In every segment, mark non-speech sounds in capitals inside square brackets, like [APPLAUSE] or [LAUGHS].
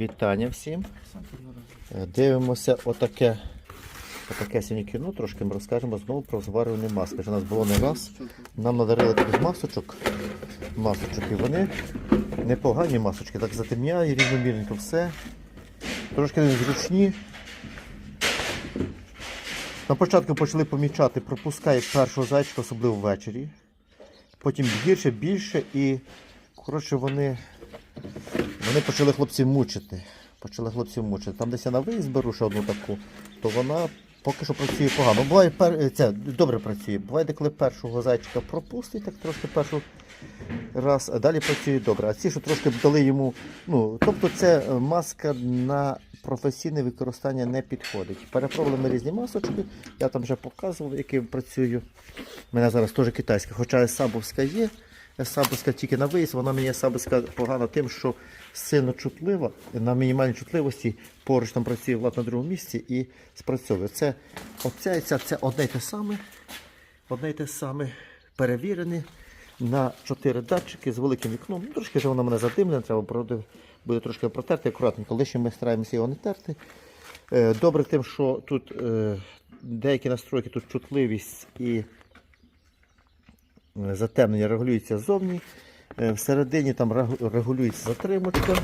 Вітання всім. Е, Дивимося отаке, отаке сьогодні кіно. Трошки ми розкажемо знову про зварювані маски. Вже у нас було не раз. Нам надарили таких масочок. Масочок і вони непогані масочки. Так затемняє рівномірненько все. Трошки незручні. На початку почали помічати, пропускає першого зайчика, особливо ввечері. Потім гірше, більше і коротше вони вони почали хлопців мучити. Почали хлопців мучити. Там десь я на виїзд беру ще одну таку, то вона поки що працює погано. Буває пер... це добре працює. Буває, коли першого зайчика пропустить, так трошки першу раз, а далі працює добре. А ці, що трошки дали йому. Ну, тобто це маска на професійне використання не підходить. Перепробували ми різні масочки, я там вже показував, яким працюю. У мене зараз теж китайська, хоча сабовська є. Сабовська тільки на виїзд, вона мені сабовська погана тим, що сильно чутлива, на мінімальній чутливості поруч там працює влад на другому місці і спрацьовує. Це оця ця, це одне й те саме, одне й те саме перевірене на чотири датчики з великим вікном. Ну, трошки вже воно мене задимлене, треба буде трошки протерти акуратненько. Лише ми стараємося його не терти. Е, Добре тим, що тут е, деякі настройки, тут чутливість і затемнення регулюється ззовні. Е, Всередині там регулюється затримочка.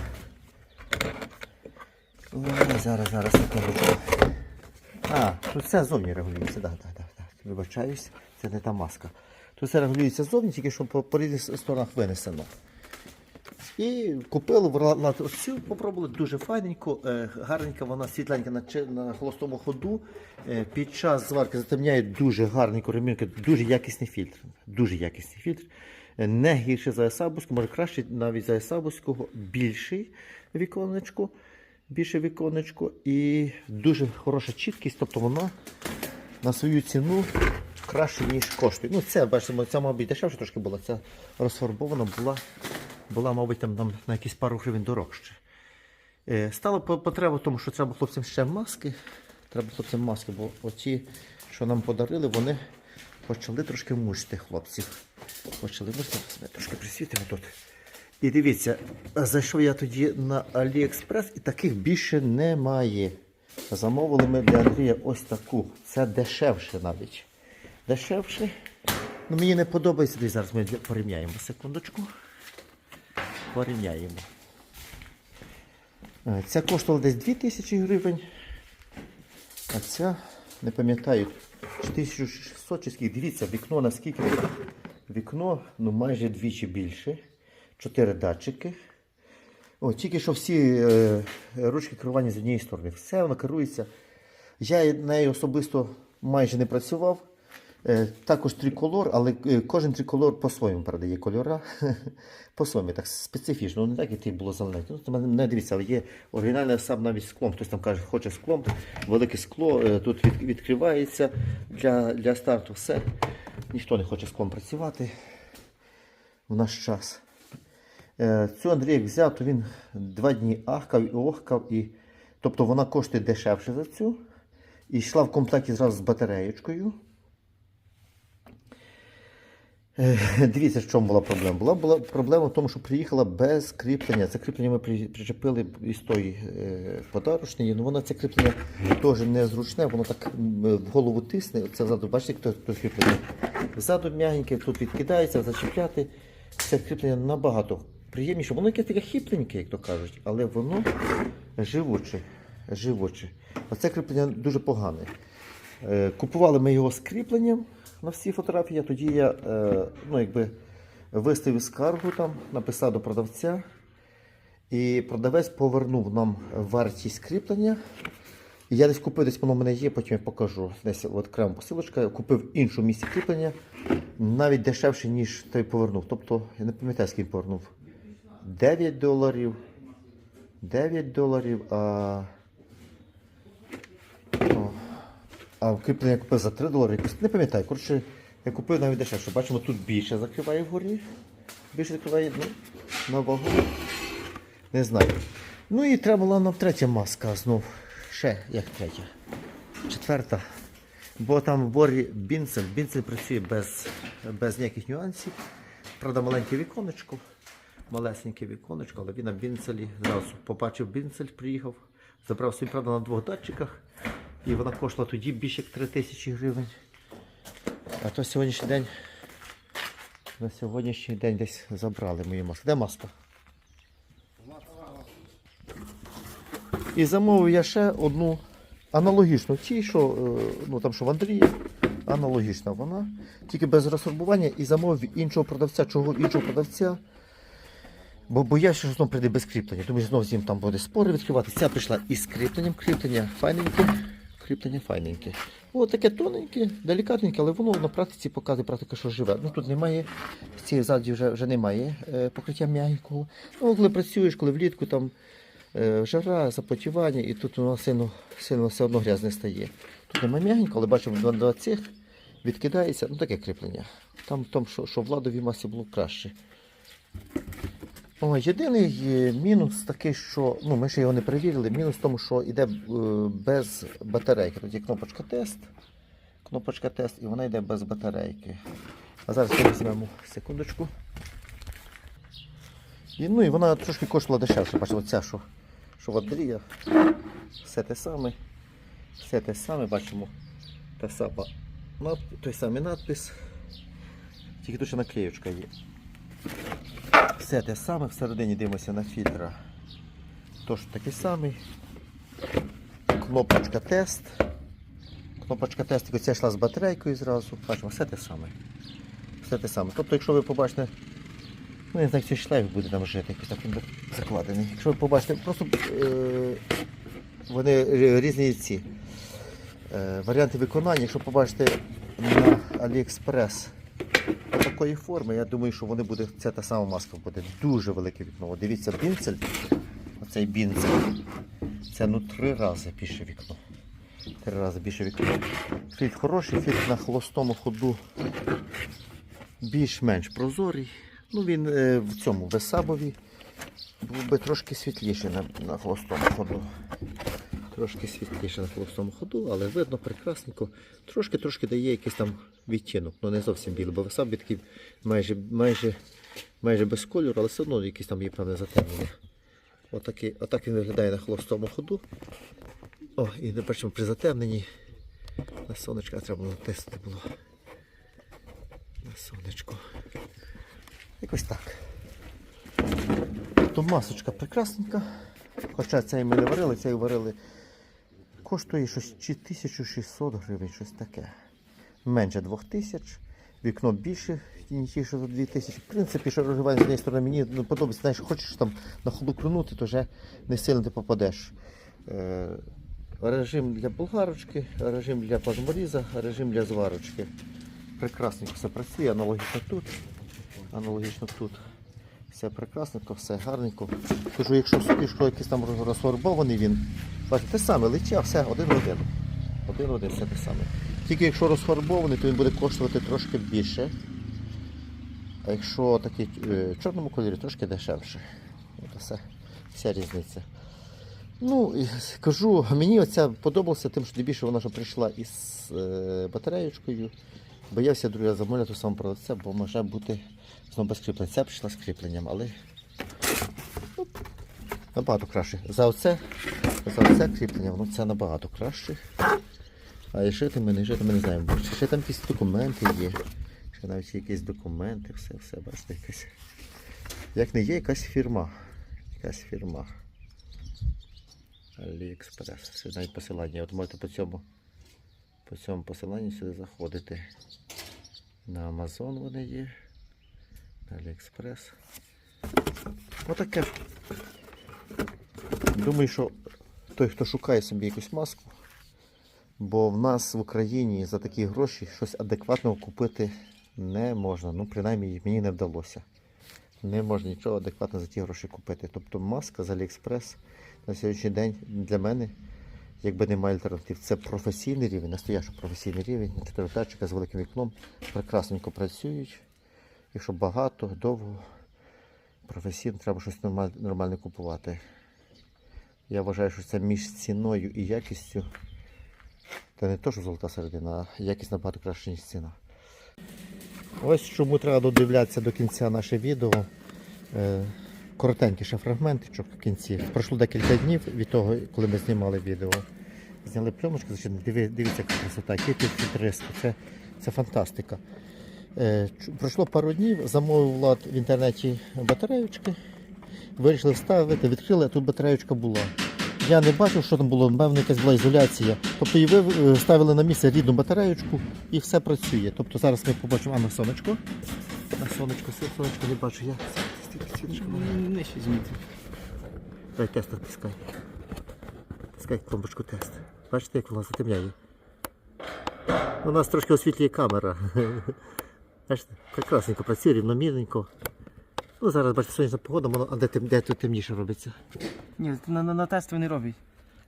Зараз, зараз секундочку. А, тут все ззовні регулюється, так, так, так, так. Вибачаюсь, це не та маска. Тут все регулюється ззовні, тільки що по різних сторонах винесено. І купили в лад цю, попробували дуже файненько, е, гарненька, вона світленька на, на холостому ходу. Е, під час зварки затемняє дуже гарненько ремінки, дуже якісний фільтр. Дуже якісний фільтр. Е, Не гірше за Есабуську, може краще навіть за Есабуського, більший віконечко, більше віконечко і дуже хороша чіткість, тобто вона на свою ціну краще, ніж коштує. Ну, це, бачимо, ця, мабуть, дешевше трошки була. Ця розфарбована була, була мабуть, там, там на якісь пару гривень дорожче. Е, Стало потреба в тому, що треба хлопцям ще маски. Треба хлопцям маски, бо оці, що нам подарили, вони почали трошки мучити хлопців. Почали мучити, трошки присвітимо тут. І дивіться, зайшов я тоді на AliExpress і таких більше немає. Замовили ми для Андрія ось таку. Це дешевше навіть. Дешевше. Ну, мені не подобається. Дивіться, зараз ми порівняємо. Секундочку. Порівняємо. Е, Ця коштувала десь 2000 гривень. А ця, не пам'ятаю, 1600 чи скільки. Дивіться, вікно наскільки. Вікно ну, майже двічі більше. Чотири датчики. О, тільки що всі е, ручки керування з однієї сторони. Все воно керується. Я нею особисто майже не працював. Е, також триколор, але е, кожен триколор по-своєму передає кольора. [LAUGHS] по-своєму, так специфічно. Ну, не так, як ти було зелене. Ну, не дивіться, але є оригінальний сам навіть склом. Хтось там каже, хоче склом, велике скло, е, тут відкривається для, для старту. Все. Ніхто не хоче склом працювати в наш час. Цю Андрій взяв, то він два дні ахкав і охкав. І... Тобто вона коштує дешевше за цю. І йшла в комплекті зразу з батареєчкою. Е, [LAUGHS] Дивіться, в чому була проблема. Була, була проблема в тому, що приїхала без кріплення. Це кріплення ми причепили із тої е, подарочної. Ну воно це кріплення теж незручне, воно так в голову тисне. Це ззаду, бачите, хто кріплення. Ззаду м'ягеньке, тут відкидається, зачіпляти. Це кріплення набагато приємніше. Воно якесь таке хіпленьке, як то кажуть, але воно живуче. живуче. Оце кріплення дуже погане. Е, Купували ми його з кріпленням на всі фотографії. Тоді я е, ну, якби, виставив скаргу, там, написав до продавця. І продавець повернув нам вартість кріплення. Я десь купив, десь воно в мене є, потім я покажу. Десь окрема посилочка. Купив іншу місце кріплення, навіть дешевше, ніж той повернув. Тобто, я не пам'ятаю, скільки повернув. 9 доларів. 9 доларів, а. О, а кріплення я купив за 3 долари. Не пам'ятаю. Коротше, я купив навіть дешевше. Бачимо, тут більше закриває вгорі. Більше закриває ну, на вагу. Не знаю. Ну і треба була нам третя маска знов. Ще як третя. Четверта. Бо там в бінцель. Бінцель працює без, без ніяких нюансів. Правда, маленьке віконечко. малесеньке віконечко, але він на бінцелі. Зразу побачив бінцель, приїхав, забрав собі, правда, на двох датчиках. І вона коштувала тоді більше як 3 тисячі гривень. А то сьогоднішній день. На сьогоднішній день десь забрали мої маски. Де маска? І замовив я ще одну аналогічну тій, що, е, ну, там, що в Андрія. Аналогічна вона, тільки без розфарбування і замовив іншого продавця. Чого іншого продавця? Бо боявся, що знову прийде без кріплення. Думаю, знову з ним там буде спори відкривати. Ця прийшла із кріпленням, кріплення файненьке, кріплення файненьке. О, таке тоненьке, делікатненьке, але воно на практиці показує практика, що живе. Ну тут немає, в цій ззаді вже, вже немає е, покриття м'ягенького. Ну, коли працюєш, коли влітку там е, жара, запотівання, і тут воно сильно, сильно все одно грязне стає. Тут немає м'ягенько, але бачимо, два цих відкидається, ну таке кріплення. Там, там що, що в ладовій масі було краще. О, єдиний мінус такий, що ну, ми ще його не перевірили. Мінус в тому, що йде е, без батарейки. Тут є кнопочка тест. Кнопочка тест і вона йде без батарейки. А зараз ми візьмемо секундочку. І, ну і вона трошки коштувала дешевше. Бачимо, ця, що, що в Андрія. Все те саме. Все те саме, бачимо. Та сама, той самий надпис. Тільки тут ще наклеючка є. Все те саме, всередині дивимося на фільтра. Тож такий самий. Кнопочка тест. Кнопочка тест, тільки ця йшла з батарейкою зразу. Бачимо, все те саме. Все те саме. Тобто, якщо ви побачите, ну я знаю, цей шлейф буде там жити, якийсь так він закладений. Якщо ви побачите, просто е, вони різні ці е, варіанти виконання. Якщо побачите на AliExpress такої форми, я думаю, що вони буде, ця та сама маска буде дуже велике вікно. От дивіться, бінцель, оцей бінцель, це ну три рази більше вікно. Три рази більше вікно. Фільтр хороший, фільтр на холостому ходу більш-менш прозорий. Ну він е, в цьому весабові був би трошки світліший на, на холостому ходу. Трошки світліше на холостому ходу, але видно прекрасненько. Трошки-трошки дає якийсь там відтінок, ну не зовсім білий, бо весабі такий майже, майже, майже без кольору, але все одно якісь там є певне затемнення. Отакий, отак він виглядає на холостому ходу. О, і не бачимо при затемненні. На сонечко треба було тестити було. На сонечко. Якось так. То масочка прекрасненька. Хоча цей ми не варили, цей варили. Коштує щось чи 1600 гривень, щось таке. Менше 2000. Вікно більше, ніж за 2000. В принципі, що розживання з однієї сторони мені ну, подобається. Знаєш, хочеш там на ходу крунути, то вже не сильно ти попадеш. Е, режим для болгарочки, режим для плазморіза, режим для зварочки. Прекрасненько все працює, аналогічно тут. Аналогічно тут. Все прекрасненько, все гарненько. Кажу, якщо що якийсь там розфарбований він, бачите, те саме лиття, все один в один. Один в один, все те саме. Тільки якщо розфарбований, то він буде коштувати трошки більше. А якщо такий е, в чорному кольорі, трошки дешевше. Це все, вся різниця. Ну, кажу, мені оця подобалася тим, що більше вона вже прийшла із е, батареєчкою. Боявся раз замовляти сам продавця, бо може бути знову без кріплення. Ця прийшла з кріпленням, але ну, набагато краще. За оце, за оце кріплення, воно це набагато краще. А шити ми не шити, ми не знаємо. Ще там якісь документи є. Ще навіть якісь документи, все, все, бачите, якась. Як не є якась фірма. Якась фірма. AliExpress. Це навіть посилання. От можете по цьому, по цьому посиланню сюди заходити. На Amazon вони є. На AliExpress. Отаке. Думаю, що той, хто шукає собі якусь маску, бо в нас в Україні за такі гроші щось адекватного купити не можна. Ну, принаймні, мені не вдалося. Не можна нічого адекватно за ті гроші купити. Тобто маска з AliExpress на сьогоднішній день для мене, якби немає альтернатив, це професійний рівень, настоящий професійний рівень. Чотири датчика з великим вікном прекрасненько працюють. Якщо багато, довго, професійно треба щось нормальне купувати. Я вважаю, що це між ціною і якістю. Та не то, що золота середина, а якість набагато краще, ніж ціна. Ось чому треба додивлятися до кінця наше відео. е, коротенький ще фрагментичок в кінці. Пройшло декілька днів від того, коли ми знімали відео. Зняли пленочку, дивіться, яка красота, які тут футуристи, це, це фантастика. Е, пройшло пару днів, замовив Влад в інтернеті батареючки. Вирішили вставити, відкрили, а тут батареючка була. Я не бачив, що там було, напевно, якась була ізоляція. Тобто ви е, ставили на місце рідну батареючку і все працює. Тобто зараз ми побачимо, а на сонечко. На сонечко, сонечко не бачу. Я стільки має. Нижче. Дай тест натискай. Натискай кнопочку тест. Бачите, як вона затемняє? У нас трошки освітлює камера. [LAUGHS] Бачите, прекрасненько працює, рівномірненько. Ну, зараз бачите, сонячна погода, воно- а де, тем- де тут темніше робиться? Ні, на, на, на тести не роблять.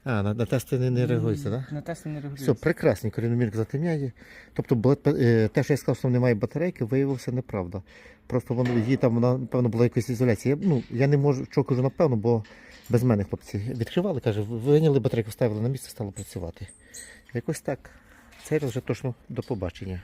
А, на, на тести не, не реагується, так? На тести не регулюється. Все, прекрасненько, рівномірно затемняє. Тобто, е, те, що я сказав, що там немає батарейки, виявилося неправда. Просто воно її там, вона, напевно, була якась ізоляція. Я, ну, я не можу, що кажу, напевно, бо без мене хлопці відкривали, каже, виняли батарейку, ставили на місце, стало працювати. Якось так. Цей раз вже точно до побачення.